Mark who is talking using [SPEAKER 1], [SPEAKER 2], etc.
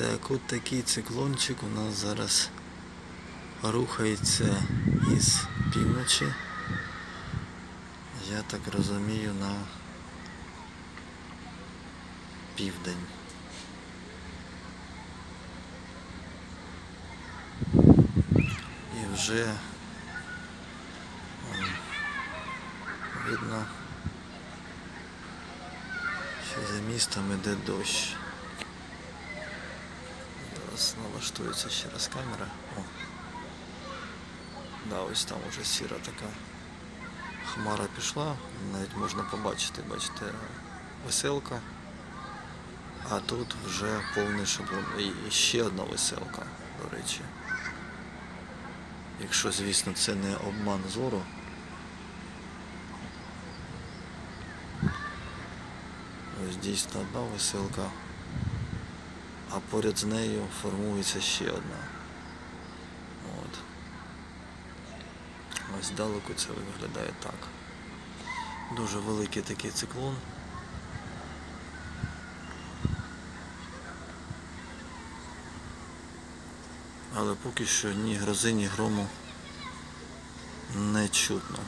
[SPEAKER 1] Так, от такий циклончик у нас зараз рухається із півночі. Я так розумію, на південь. І вже видно, що за містом іде дощ. Зараз налаштується ще раз камера. О. Да, ось там уже сіра така хмара пішла, навіть можна побачити, бачите, веселка. А тут вже повний шаблон. І ще одна веселка, до речі. Якщо, звісно, це не обман зору. Ось дійсно одна веселка, а поряд з нею формується ще одна. От. Ось здалеку це виглядає так. Дуже великий такий циклон. Але поки що ні грози, ні грому не чутно.